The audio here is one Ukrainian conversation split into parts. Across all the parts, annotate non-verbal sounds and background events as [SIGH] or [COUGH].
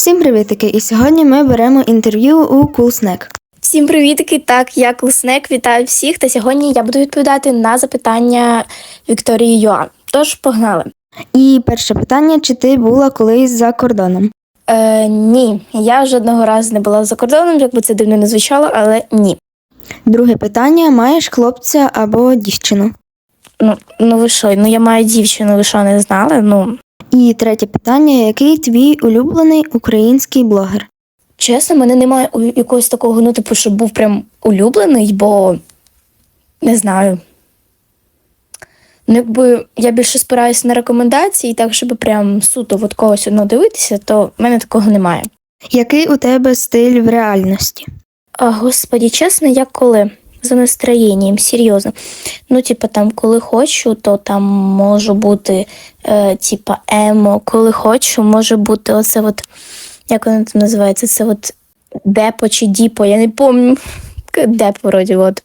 Всім привітики! І сьогодні ми беремо інтерв'ю у Coolsnack. Всім привітки! Так, я Клуснек, вітаю всіх. Та сьогодні я буду відповідати на запитання Вікторії Юан. Тож погнали. І перше питання: чи ти була колись за кордоном? Е, ні, я жодного разу не була за кордоном, як би це дивно не звучало, але ні. Друге питання: маєш хлопця або дівчину? Ну, ну ви що, ну я маю дівчину, ви що не знали? Ну, І третє питання: який твій улюблений український блогер? чесно, мене немає якогось такого, ну, типу, щоб був прям улюблений, бо не знаю. Ну, якби я більше спираюся на рекомендації, так, щоб прям суто от когось одного дивитися, то в мене такого немає. Який у тебе стиль в реальності? А, господі, чесно, як коли? За настроєнням, серйозно. Ну, типа, там, коли хочу, то там можу бути, е, типа, емо, коли хочу, може бути оце от, як воно там називається, це от депо чи діпо, я не пам'ятаю. [LAUGHS] Депо, вроді, от.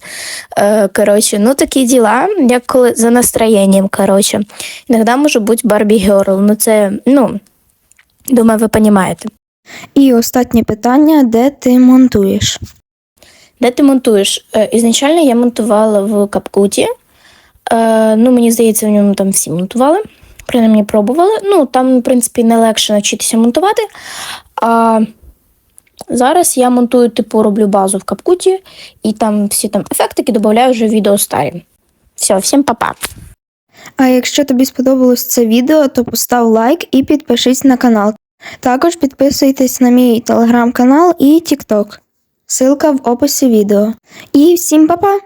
Е, коротше, ну такі діла, як коли за настроєнням, коротше. Іноді може бути Барбі Герл, ну це, ну, думаю, ви розумієте. І останнє питання: де ти монтуєш? Де ти монтуєш? Е, Ізначально я монтувала в капкуті. Е, ну, мені здається, в ньому там всі монтували. Принаймні пробували. Ну, там, в принципі, не легше навчитися монтувати. А зараз я монтую, типу, роблю базу в капкуті, і там всі там ефектики додаю вже в відео старі. Все, всім па-па. А якщо тобі сподобалось це відео, то постав лайк і підпишись на канал. Також підписуйтесь на мій телеграм-канал і TikTok. Ссылка в описі відео. І всім па-па!